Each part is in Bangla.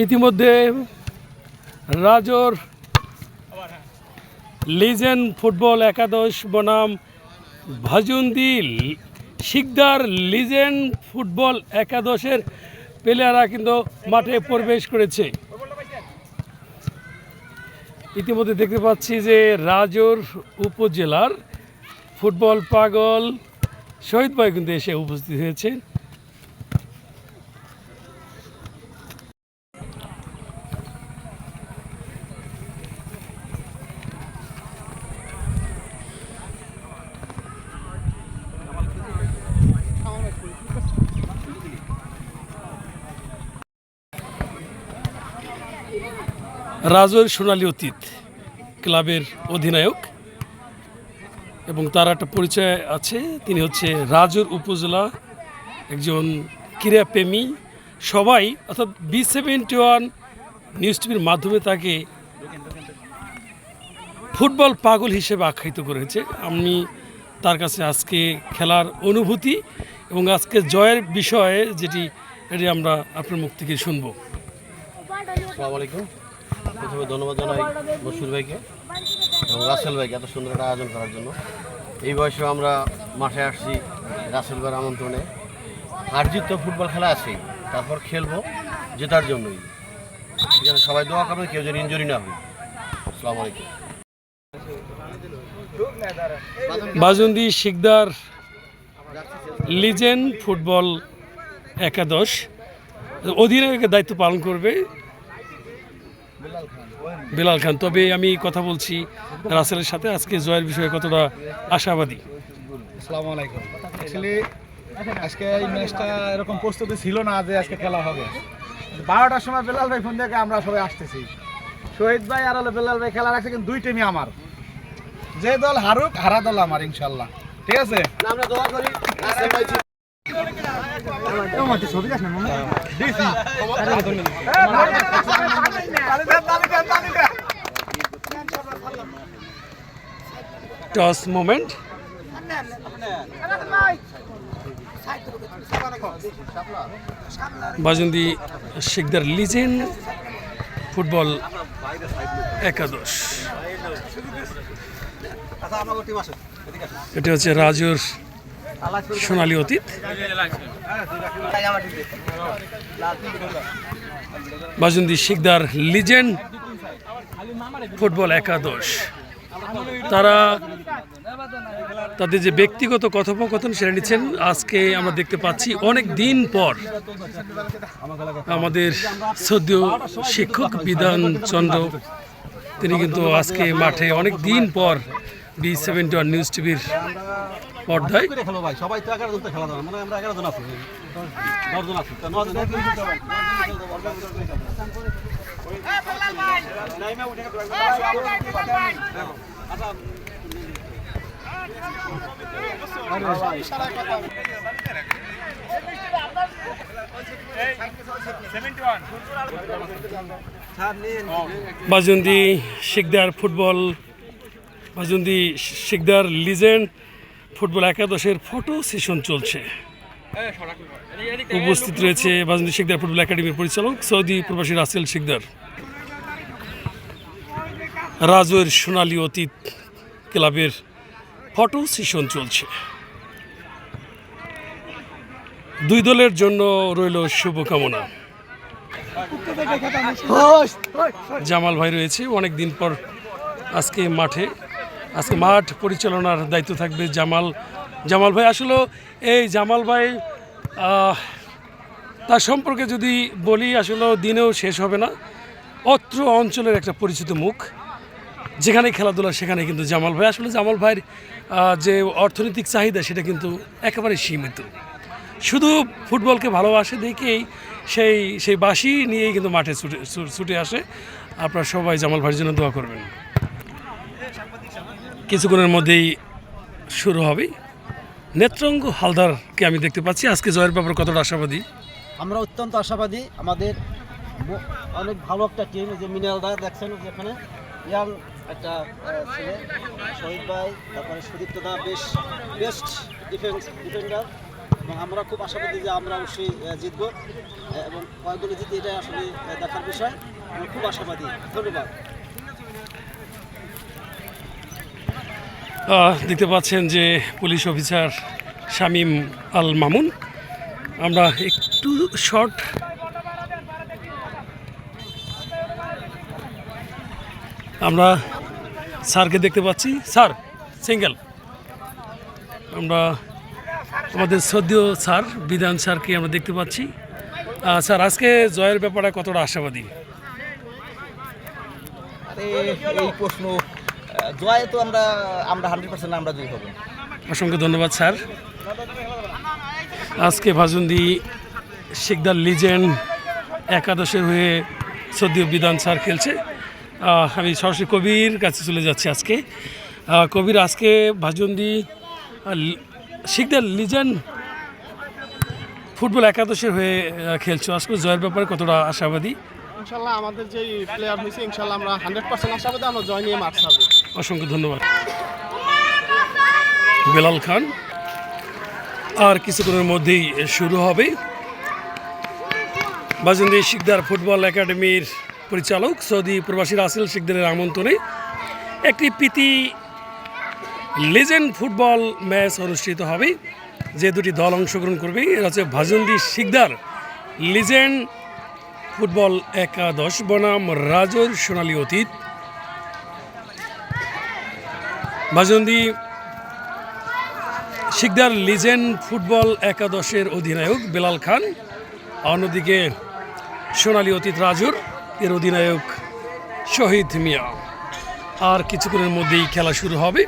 ইতিমধ্যে রাজর লিজেন্ড ফুটবল একাদশ বনাম ভাজুন্দি শিকদার লিজেন্ড ফুটবল একাদশের প্লেয়াররা কিন্তু মাঠে প্রবেশ করেছে। ইতিমধ্যে দেখতে পাচ্ছি যে রাজর উপজেলার ফুটবল পাগল শহীদ ভাই কিন্তু এসে উপস্থিত হয়েছে। রাজর সোনালী অতীত ক্লাবের অধিনায়ক। এবং তার একটা পরিচয় আছে, তিনি হচ্ছে রাজুর উপজেলা একজন ক্রীড়াপ্রেমী। সবাই অর্থাৎ বি সেভেন্টি ওয়ান নিউজ টিভির মাধ্যমে তাকে ফুটবল পাগল হিসেবে আখ্যায়িত করেছে। আমি তার কাছে আজকে খেলার অনুভূতি এবং আজকে জয়ের বিষয়ে যেটি, এটি আমরা আপনার মুখ থেকে শুনব। আসসালামু আলাইকুম। প্রথমে ধন্যবাদ জানাই বসুর ভাইকে এবং রাসেল ভাইকে এত সুন্দর একটা আয়োজন করার জন্য। এই বয়সেও আমরা মাঠে আসছি রাসেল ভাইয়ের আমন্ত্রণে। আর তো ফুটবল খেলা আছেই তারপর খেলব জেতার জন্যই। সেখানে সবাই দোয়া করবেন, কেউ যেন ইঞ্জুরি না হয়। আসসালামু আলাইকুম। বাজন্দি শিকদার লিজেন্ড ফুটবল একাদশ। অধিনায়কের দায়িত্ব পালন করবে বেলাল খান। তবে আমি কথা বলছি রাসেলের সাথে। আজকে জয়ের বিষয়ে কতটা আশাবাদী? আসসালামু আলাইকুম। অ্যাকচুয়ালি আজকে এই ম্যাচটা এরকম প্রস্তুতি ছিল না যে আজকে খেলা হবে। বারোটার সময় বেলাল ভাই ফোন থেকে আমরা সবাই আসতেছি। শহীদ ভাই আর হলো বেলাল ভাই খেলা রাখছে কিন্তু দুই টিমই আমার। যে দল হারুক হারা দল আমার ইনশাল্লাহ। ঠিক আছে? আমরা দোয়া করি। Toss moment Bajundi Shikder legend football একাদশ। এটা হচ্ছে রাজুর সোনালী অতীত। বাজন্দি শিকদার লিজেন্ড ফুটবল একাদশ। তারা তাদের যে ব্যক্তিগত কথোপকথন সেটা নিচ্ছেন। আজকে আমরা দেখতে পাচ্ছি অনেক দিন পর আমাদের সদ্য শিক্ষক বিধান চন্দ্র। তিনি কিন্তু আজকে মাঠে অনেক দিন পর বি সেভেন্টি ওয়ান নিউজ টিভির পর্দায়? খেলো ভাই সবাই তো এগারো জন খেলা যাবে মানে আমরা এগারো জন আছি। দশ জন আছি Bajundi Shikder football Bajundi Shikder legend football একাদশের ফটো সেশন চলছে। উপস্থিত রয়েছে বাজুন্দি শিকদার ফুটবল একাডেমির পরিচালক সৌদি প্রবাসী রাসেল শিকদার রাজের সোনালী অতীত ক্লাবের ফটো সেশন চলছে। দুই দলের জন্য রইল শুভকামনা। জামাল ভাই রয়েছে অনেক দিন পর আজকে মাঠে আজকে মাঠ পরিচালনার দায়িত্ব থাকবে জামাল। জামাল ভাই, আসলে এই জামাল ভাই তার সম্পর্কে যদি বলি, আসলে দিনেও শেষ হবে না। অত্র অঞ্চলের একটা পরিচিত মুখ। যেখানে খেলাধুলা সেখানে কিন্তু জামাল ভাই। আসলে জামাল ভাইয়ের যে অর্থনৈতিক চাহিদা, সেটা কিন্তু একেবারে সীমিত। শুধু ফুটবলকে ভালোবাসে দেখেই সেই সেই বাসি নিয়েই কিন্তু মাঠে ছুটে ছুটে আসে। আপনারা সবাই জামাল ভাইয়ের জন্য দোয়া করবেন। কিছুক্ষণের মধ্যেই শুরু হবে। নেত্রঙ্গ হালদারকে আমি দেখতে পাচ্ছি। আজকে জয়ের ব্যাপারে কতটা আশাবাদী? আমরা অত্যন্ত আশাবাদী। আমাদের অনেক ভালো একটা টিম যে মিনালদা দেখছেন যেখানে? ইয়াং একটা ছেলে, শহীদ ভাই, তারপরে সুদীপ্ত দা বেশ বেস্ট ডিফেন্স ডিফেন্ডার এবং আমরা খুব আশাবাদী যে আমরা অবশ্যই জিতবো। এবং কয়েক দলে জিতে এটা আসলে দেখার বিষয়। আমরা খুব আশাবাদী। ধন্যবাদ। দেখতে পাচ্ছেন যে পুলিশ অফিসার শামীম আল মামুন। আমরা একটু শর্ট আমরা স্যারকে দেখতে পাচ্ছি। স্যার সিঙ্গেল আমরা আমাদের সদ্য স্যার, বিধান স্যারকে আমরা দেখতে পাচ্ছি। স্যার, আজকে জয়ের ব্যাপারে কতটা আশাবাদী? এই প্রশ্ন জয় তো আমরা আমরা হান্ড্রেড পার্সেন্ট আমরা জয়ী হব। অসংখ্য ধন্যবাদ, স্যার। আজকে ভাজুন্দি শিকদার লিজেন্ড একাদশের হয়ে সদ্য বিধান স্যার খেলছে। আমি সরাসরি কবির কাছে চলে যাচ্ছি আজকে। কবির, আজকে ভাজুন্দি শিকদার লিজেন্ড ফুটবল একাদশের হয়ে খেলছো। আজকে জয়ের ব্যাপারে কতটা আশাবাদী? আমাদের যে প্লেয়ার হয়েছে ইনশাল্লাহ আমরা হান্ড্রেড পার্সেন্ট আশাবাদী আমরা জয় নিয়ে মাঠ অসংখ্য ধন্যবাদ। বেলাল খান, আর কিছুক্ষণের মধ্যেই শুরু হবে। বাজেন্দি শিকদার ফুটবল একাডেমির পরিচালক, সৌদি প্রবাসী রাসেল শিকদারের আমন্ত্রণে একটি প্রীতি লেজেন্ড ফুটবল ম্যাচ অনুষ্ঠিত হবে। যে দুটি দল অংশগ্রহণ করবে, এরা হচ্ছে ভাজন্দি শিকদার, লিজেন্ড ফুটবল একাদশ বনাম রাজর সোনালী অতীত। বাজন্দি, শিকদার লিজেন্ড ফুটবল একাদশের অধিনায়ক বেলাল খান, অন্যদিকে সোনালী অতীত রাজুর এর অধিনায়ক শহীদ মিয়া। আর কিছুক্ষণের মধ্যেই খেলা শুরু হবে।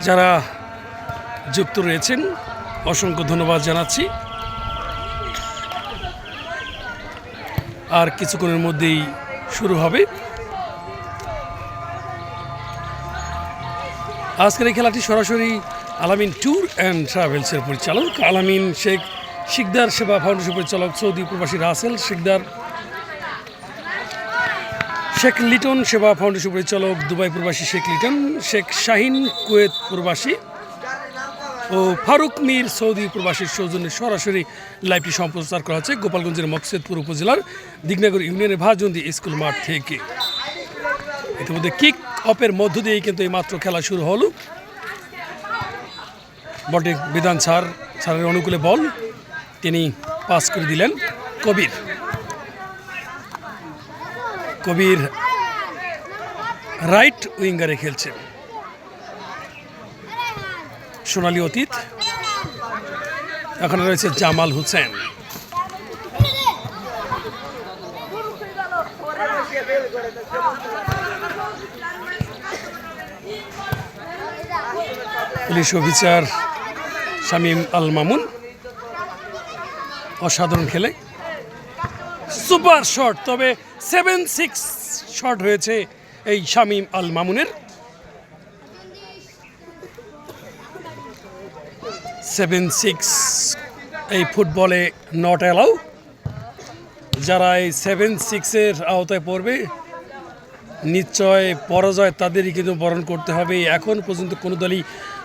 যারা যুক্ত রয়েছেন, অসংখ্য ধন্যবাদ জানাচ্ছি। আর কিছুক্ষণের মধ্যেই শুরু হবে। আজকের এই খেলাটি সরাসরি আলামিন ট্যুর অ্যান্ড ট্রাভেলসের পরিচালক আলামিন শেখ শিকদার সেবা ফাউন্ডেশন পরিচালক সৌদি প্রবাসী রাসেল শিকদার, শেখ লিটন সেবা ফাউন্ডেশন পরিচালক দুবাই প্রবাসী শেখ লিটন, শেখ শাহিন কুয়েত প্রবাসী ও ফারুক মীর সৌদি প্রবাসীর সৌজন্যে সরাসরি লাইভটি সম্প্রচার করা হচ্ছে গোপালগঞ্জের মকসেদপুর উপজেলার দিগনগর ইউনিয়নের ভাজন্দি স্কুল মাঠ থেকে। ইতিমধ্যে কিক অফের মধ্য দিয়েই কিন্তু এই মাত্র খেলা শুরু হলো। বলটি বিধান স্যার, স্যারের অনুকূলে বল, তিনি পাস করে দিলেন কবির। কবির রাইট উইঙ্গারে খেলছে সোনালী অতীত। এখন রয়েছে Jamal Hossain. Police officer Shamim Al Mamun. অসাধারণ খেলে। সুপার শট, তবে সেভেন সিক্স শট হয়েছে এই শামীম আল মামুনের। সেভেন সিক্স এই ফুটবলে নট অ্যালাউ যারা এই সেভেন সিক্সের আওতায় পড়বে, নিশ্চয় পরাজয় তাদেরই কিন্তু বরণ করতে হবে। এখন পর্যন্ত কোনো দলই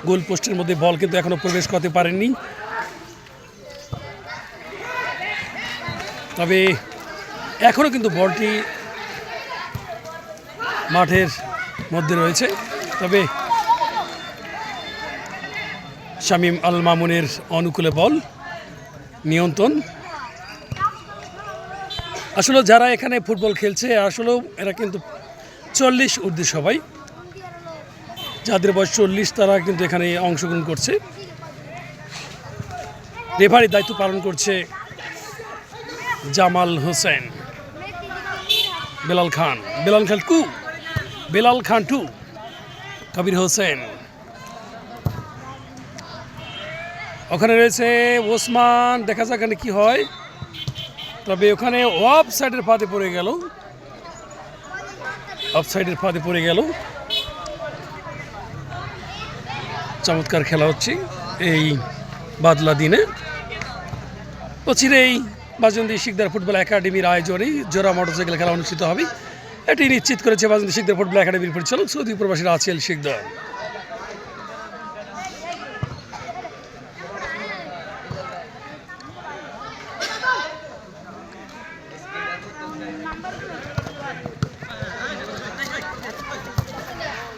গোল পোস্টের মধ্যে বল কিন্তু এখনও প্রবেশ করতে পারেননি। তবে এখনও কিন্তু বলটি মাঠের মধ্যে রয়েছে। তবে শামীম আল মামুনের অনুকূলে বল, নিয়ন্ত্রণ। আসলে যারা এখানে ফুটবল খেলছে, আসলেও এরা কিন্তু চল্লিশ ঊর্ধ্বে সবাই। যাদের বয়স চল্লিশ, তারা কিন্তু এখানে অংশগ্রহণ করছে। রেফারি দায়িত্ব পালন করছে জামাল হোসেন। বেলাল খান। বেলাল খান টু। বেলাল খান টু। কবির হোসেন। ওখানে রয়েছে ওসমান, দেখা যাক এখানে কি হয়। তবে ওখানে অফ সাইডের ফাঁদে পড়ে গেল। অফ সাইডের ফাঁদে পড়ে গেল। চমৎকার খেলা হচ্ছে এই বাদলা দিনে। অচিরেই বাজন্দি শিকদার ফুটবল একাডেমির আয়োজনে জোড়া মোটরসাইকেল খেলা অনুষ্ঠিত হবে। এটি নিশ্চিত করেছে বাজন্দি শিকদার ফুটবল একাডেমির পরিচালক সৌদি প্রবাসী রাচিয়াল শিকদার।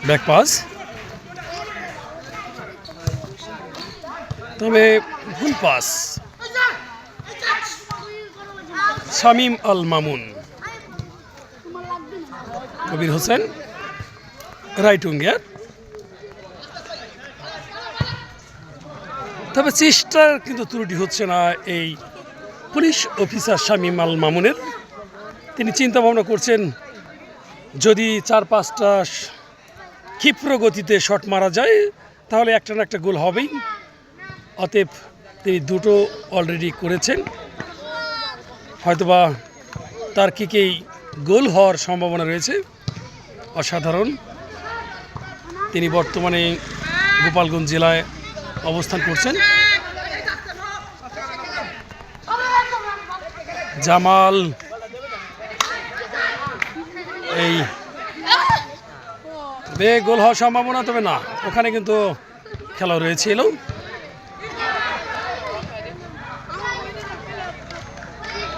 Back pass. তবে ভুল pass. Shamim Al Mamun. Kabir Hossain, right winger. তবে চেষ্টার কিন্তু ত্রুটি হচ্ছে না এই পুলিশ অফিসার শামীম আল মামুনের। তিনি চিন্তা ভাবনা করছেন, যদি চার পাঁচটা ক্ষিপ্র গতিতে শট মারা যায়, তাহলে একটা না একটা গোল হবেই। অতএব তিনি দুটো অলরেডি করেছেন। হয়তোবা তার কিকেই গোল হওয়ার সম্ভাবনা রয়েছে, অসাধারণ। তিনি বর্তমানে গোপালগঞ্জ জেলায় অবস্থান করছেন। জামাল, এই বে গোল হওয়ার সম্ভাবনা তবে না। ওখানে কিন্তু খেলা রয়েছিল।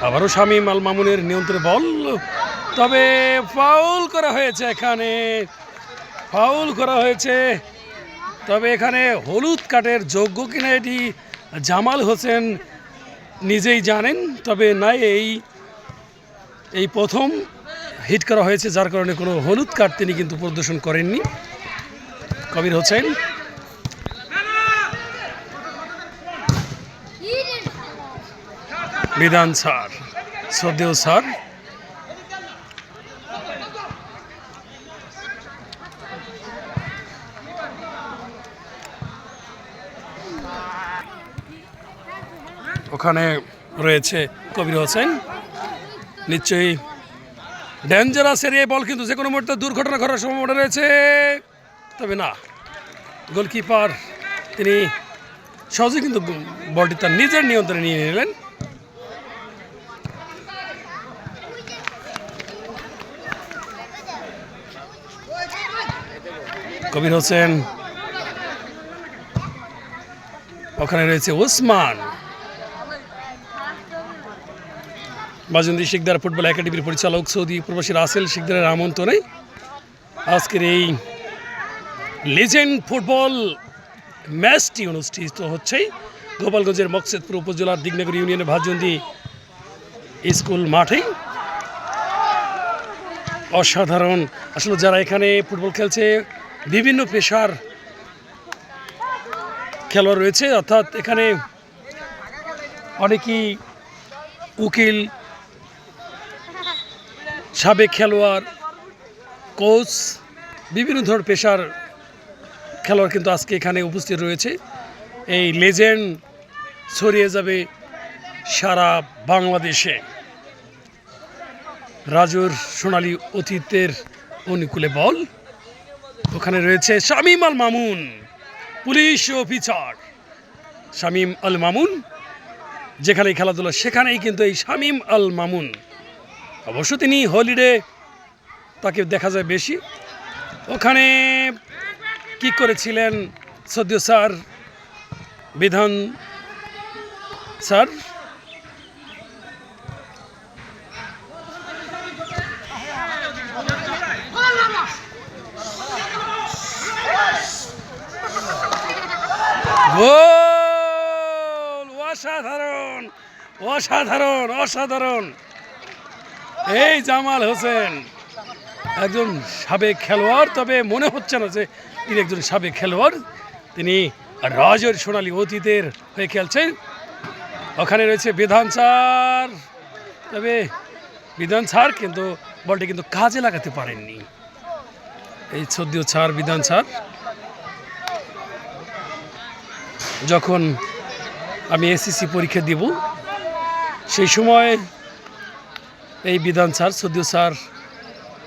আবারও শামীম আল মামুনের নিয়ন্ত্রণে বল। তবে ফাউল করা হয়েছে এখানে। ফাউল করা হয়েছে। তবে এখানে হলুদ কার্ডের যোগ্য কিনা এটি জামাল হোসেন নিজেই জানেন। তবে নাই এই এই প্রথম হিট করা হয়েছে, যার কারণে কোনো হলুদ কার্ড তিনি কিন্তু প্রদর্শন করেননি। কবির হোসেন। বিধান স্যার, শ্রদ্ধেয় স্যার। ওখানে রয়েছে কবির হোসেন। নিশ্চয়ই ডেঞ্জারাসের এই বল কিন্তু যে কোনো মুহূর্তে দুর্ঘটনা ঘটার সম্ভাবনা রয়েছে। তবে না গোলকিপার তিনি সহজে কিন্তু বলটি তার নিজের নিয়ন্ত্রণে নিয়ে নিলেন। কবির হোসেন, ওখানে রয়েছে ওসমান। বাজন্দি শিকদার ফুটবল একাডেমির পরিচালক সৌদি প্রবাসী রাসেল শিকদারের আমন্ত্রণে আজকের এই লেজেন্ড ফুটবল ম্যাচটি অনুষ্ঠিত হচ্ছে গোপালগঞ্জের মকসেদপুর উপজেলার দিগনগর ইউনিয়নের ভাজন্দি স্কুল মাঠে। অসাধারণ। আসলে যারা এখানে ফুটবল খেলছে, বিভিন্ন পেশার খেলোয়াড় রয়েছে, অর্থাৎ এখানে অনেকেই উকিল সাবেক খেলোয়াড় কোচ বিভিন্ন ধরনের পেশার খেলোয়াড় কিন্তু আজকে এখানে উপস্থিত রয়েছে। এই লেজেন্ড ছড়িয়ে যাবে সারা বাংলাদেশে। রাজুর সোনালী অতীতের অনুকূলে বল। ওখানে রয়েছে শামীম আল মামুন, পুলিশ অফিসার শামীম আল মামুন। যেখানেই খেলাধুলা, সেখানেই কিন্তু এই শামীম আল মামুন। অবশ্য তিনি হলিডে তাকে দেখা যায় বেশি। ওখানে কি করেছিলেন সদ্য স্যার, বিধান স্যার? অসাধারণ! অসাধারণ! অসাধারণ! এই জামাল হোসেন, একজন সাবেক খেলোয়াড়, তবে মনে হচ্ছে না যে তিনি একজন সাবেক খেলোয়াড়। তিনি রাজের সোনালী অতীতের হয়ে খেলছেন। ওখানে রয়েছে বিধান স্যার। তবে বিধান স্যার কিন্তু বলটি কিন্তু কাজে লাগাতে পারেননি। এই সদ্য ছাড় বিধান স্যার। যখন আমি এসএসসি পরীক্ষা দিব, সেই সময় এই বিধান স্যার, সদ্য স্যার,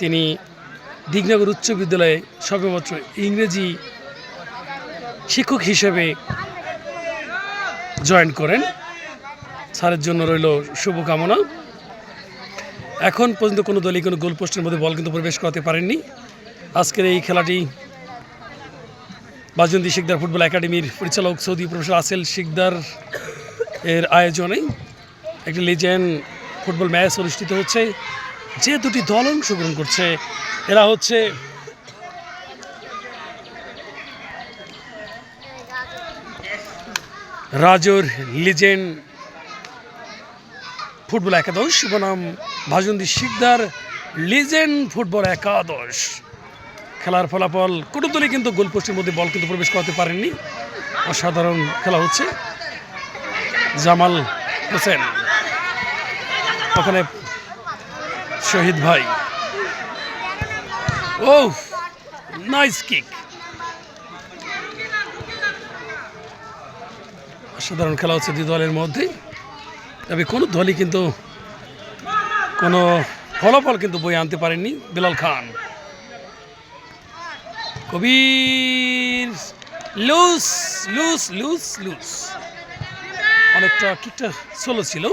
তিনি দিগনগর উচ্চ বিদ্যালয়ে সবেমাত্র ইংরেজি শিক্ষক হিসেবে জয়েন করেন। স্যারের জন্য রইল শুভকামনা। এখন পর্যন্ত কোনো দলই কোনো গোল পোস্টের মধ্যে বল কিন্তু প্রবেশ করাতে পারেননি। আজকের এই খেলাটি বাজন্দি শিকদার ফুটবল একাডেমির পরিচালক সৌদি প্রফেসর আসেল শিকদার এর আয়োজনে একটি লেজেন্ড ফুটবল ম্যাচ অনুষ্ঠিত হচ্ছে। যে দুটি দল অংশগ্রহণ করছে, এরা হচ্ছে রাজুর লিজেন্ড ফুটবল একাদশ বনাম ভাজন্দি শিকদার লিজেন্ড ফুটবল একাদশ। খেলার ফলাফল কোনো দলই কিন্তু গোলপোস্টের মধ্যে বল কিন্তু প্রবেশ করাতে পারেননি। অসাধারণ খেলা হচ্ছে। জামাল হোসেন। ওখানে শহীদ ভাই। ও নাইস কিক অসাধারণ খেলা হচ্ছে দুই দলের মধ্যে। তবে কোনো দলই কিন্তু কোনো ফলাফল কিন্তু বই আনতে পারেননি Bilal Khan. Kabir, loose loose loose loose. অনেকটা কিকটা স্লো ছিল।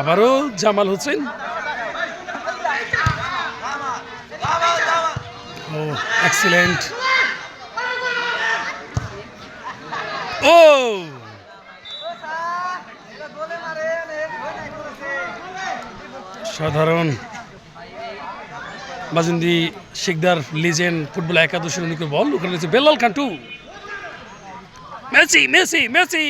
আবারও জামাল হোসেন। ও এক্সিলেন্ট ও। সাধারণ বাজিন্দি শিকদার লিজেন্ড ফুটবল একাদশের অনুকূল বল, ওখানে রয়েছে Belal Khan two Messi Messi Messi.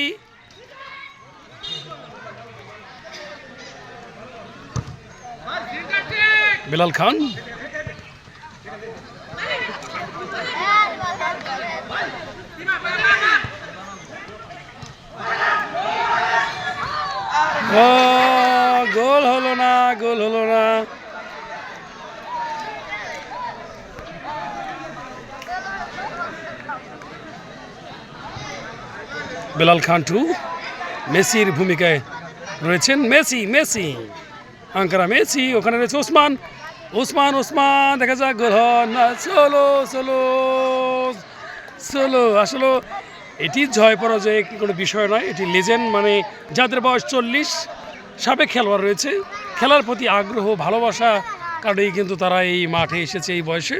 Belal Khan. Goal হলো না, গোল হলো না। বেলাল খান টু মেসির ভূমিকায় রয়েছেন মেসি মেসি। আঙ্কারা মেসি, ওখানে রয়েছে ওসমান। ওসমান ওসমান দেখা যাক, গোল না। চলো চলো চলো আসলে এটি জয় পরাজয় কোনো বিষয় নয়, এটি লেজেন্ড মানে যাদের বয়স চল্লিশ, সাবেক খেলোয়াড় রয়েছে। খেলার প্রতি আগ্রহ, ভালোবাসা, কারণেই কিন্তু তারা এই মাঠে এসেছে এই বয়সে।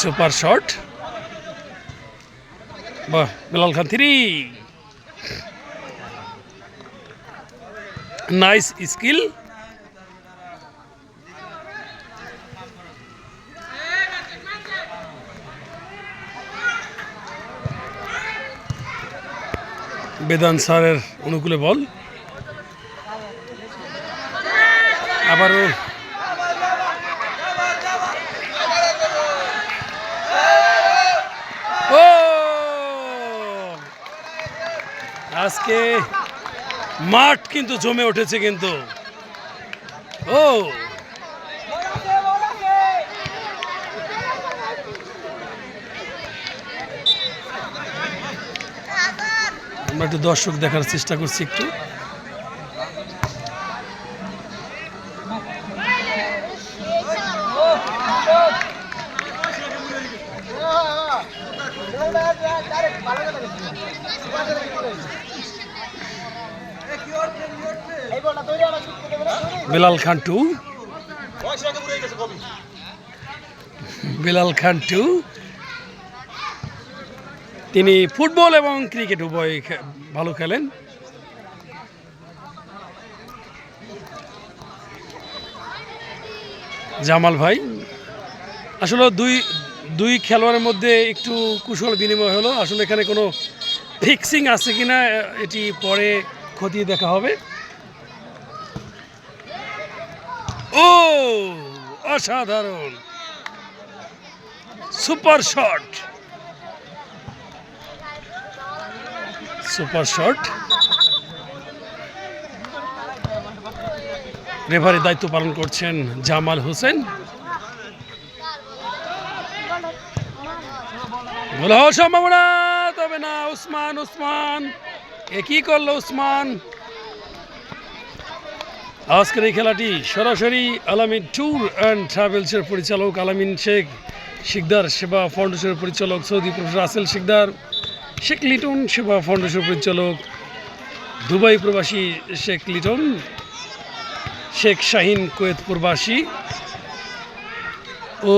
Super shot. বাহ, Bilal Khan three nice skill বেদান স্যারের অনুকূলে বল। আবারও আজকে মাঠ কিন্তু জমে উঠেছে কিন্তু। ও। আমরা একটু দর্শক দেখার চেষ্টা করছি একটু। বিলাল খান টু বিলাল খান টু তিনি ফুটবল এবং ক্রিকেট উভয় ভালো খেলেন। জামাল ভাই, আসলে দুই দুই খেলোয়াড়ের মধ্যে একটু কুশল বিনিময় হলো। আসলে এখানে কোনো ফিক্সিং আছে কিনা এটি পরে খতিয়ে দেখা হবে। ও, অসাধারণ। Super shot. Super shot. Referee দায়িত্ব পালন করছেন জামাল হোসেন। গোল সম্ভাবনা, তবে না, উসমান উসমান। এ কি করল উসমান? আজকের এই খেলাটি সরাসরি আলামিন ট্যুর অ্যান্ড ট্রাভেলসের পরিচালক আলামিন শেখ, শিকদার সেবা ফাউন্ডেশনের পরিচালক সৌদি প্রফেসর আসেল শিকদার, শেখ লিটন সেবা ফাউন্ডেশনের পরিচালক দুবাই প্রবাসী শেখ লিটন, শেখ শাহিন কোয়েত প্রবাসী ও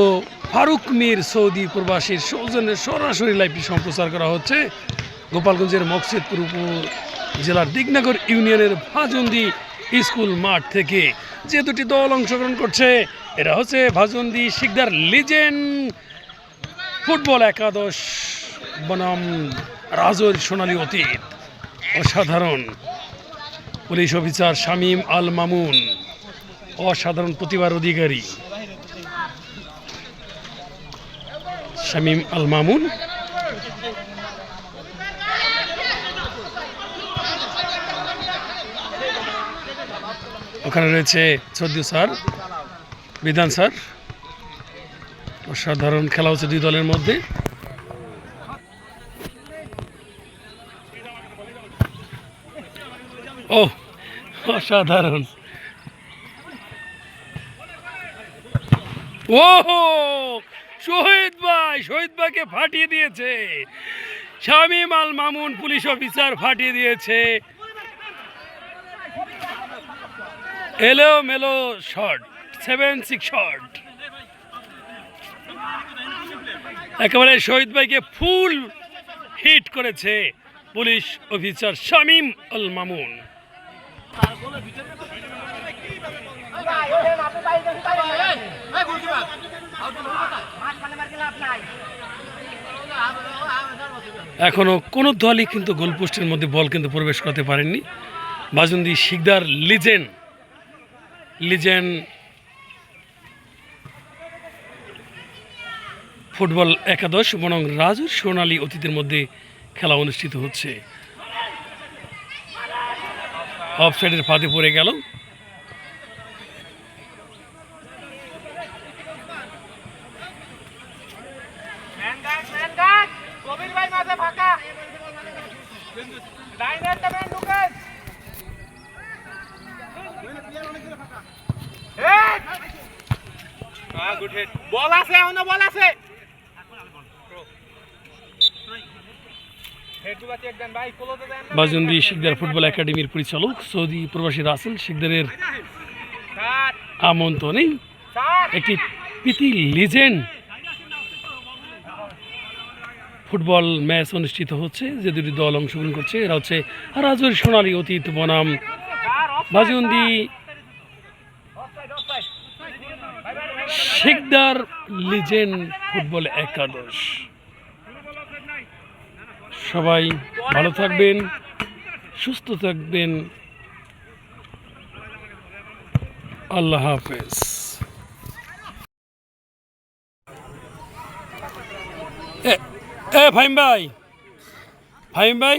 ফারুক মীর সৌদি প্রবাসীর সৌজন্যে সরাসরি লাইভটি সম্প্রচার করা হচ্ছে। গোপালগঞ্জের মকসিদপুর জেলার দিগনগর ইউনিয়নের ফাজন্দি স্কুল মাঠ থেকে যে দুটি দল অংশগ্রহণ করছে, এরা হচ্ছে ভাজন্দি শিকদার লিজেন্ড, ফুটবল একাদশ বনাম রাজর সোনালী অতীত, অসাধারণ পুলিশ অফিসার শামীম আল মামুন, অসাধারণ প্রতিভার অধিকারী শামীম আল মামুন। ওখানে রয়েছে সদ্য স্যার বিধান স্যার অসাধারণ খেলা হচ্ছে দুই দলের মধ্যে। ও, অসাধারণ। ও শহীদ ভাই, শহীদ ভাইকে ফাটিয়ে দিয়েছে। শামীম আল মামুন পুলিশ অফিসার ফাটিয়ে দিয়েছে। এলো মেলো শট, সেভেন সিক্স শট একেবারে শহীদ ভাইকে ফুল হিট করেছে পুলিশ অফিসার শামীম আল মামুন। এখনও কোনো দলই কিন্তু গোলপোস্টের মধ্যে বল কিন্তু প্রবেশ করতে পারেননি। Bajundi Shikder legend legend football একাদশ বরং রাজুর সোনালী অতীতের মধ্যে খেলা অনুষ্ঠিত হচ্ছে। অফসাইডের ফাঁদে পড়ে গেল কবির ভাই মাঝে ফাঁকা লাইনের তো ম্যান ঢুকেন বল আছে এখনও বল আছে বাজুন্দি শিকদার ফুটবল একাডেমির পরিচালক সৌদি প্রবাসী রাসেল শিকদারের আমন্ত্রণে একটি প্রীতি লিজেন্ড ফুটবল ম্যাচ অনুষ্ঠিত হচ্ছে। যে দুটি দল অংশগ্রহণ করছে, এরা হচ্ছে রাজুর সোনালী অতীত বনাম। বাজুন্দি শিকদার লিজেন্ড ফুটবল একাদশ। সবাই ভালো থাকবেন। সুস্থ থাকবেন। আল্লাহ হাফেজ। এ ফাইম ভাই। ফাইম ভাই।